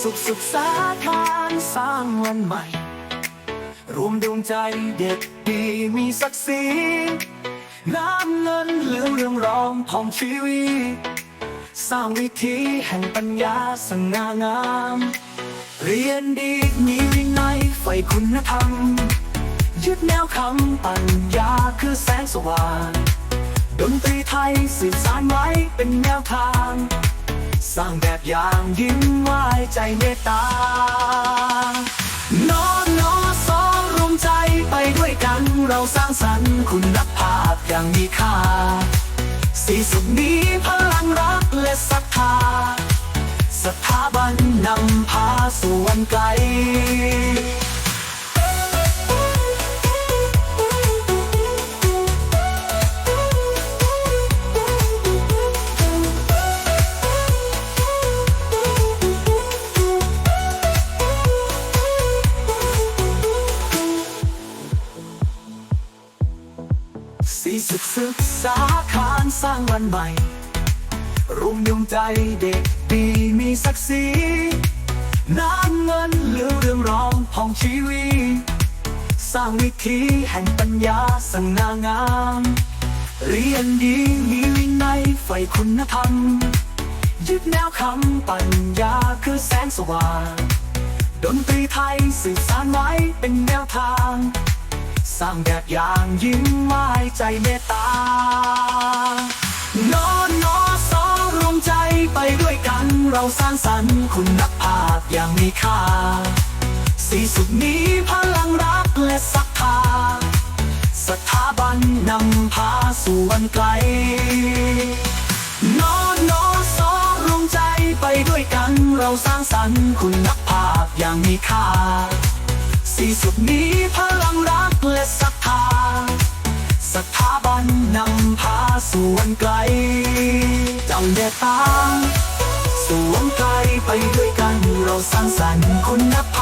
สุขศึกษาทานสร้างวันใหม่ รวมดวงใจเด็กดีมีศักดิ์ศรีน้ำเงินเหลืองเรืองรองผ่องชีวิตสร้างวิธีแห่งปัญญาสง่างาม เรียนดีมีวินัยใฝ่คุณธรรม ยึดแนวคำปัญญาคือแสงสว่าง ดนตรีไทยสื่อสารไว้เป็นแนวทาง สร้างแบบอย่างยิ้มไหวใจเมตตาน้อนนอสองรวมใจไปด้วยกัน เราสร้างสรรค์คุณภาพอย่างมีค่า สีสุดนี้พลังรักและศรัทธา สถาบันนำพาสู่วันไกล สีสุขศึกษาคานสร้างวันใหม่รวมดวงใจเด็กดีมีศักดิ์ศรีน้ำเงินเหลือเรืองรองผ่องชีวิตสร้างวิธีแห่งปัญญาสง่างาม เรียนดีมีวินัยใฝ่คุณธรรม ยึดแนวคำปัญญาคือแสงสว่าง ดนตรีไทยสื่อสารไว้เป็นแนวทาง สร้างแบบอย่างยิ้มไม้ใจเมตตานอนนอสองรวมใจไปด้วยกันเราสร้างสรรค์คุณภาพอย่างมีค่าสีสุขนี้พลังรักและศรัทธาสถาบันนำพาสู่วันไกลนอนนอสองรวมใจไปด้วยกัน เราสร้างสรรค์คุณภาพอย่างมีค่า สีสุดนี้พลัง นำพาสู่วันไกลจำแด่ตางสู่วันไกลไปด้วยกันเราสร้างสรรค์คุณภาพ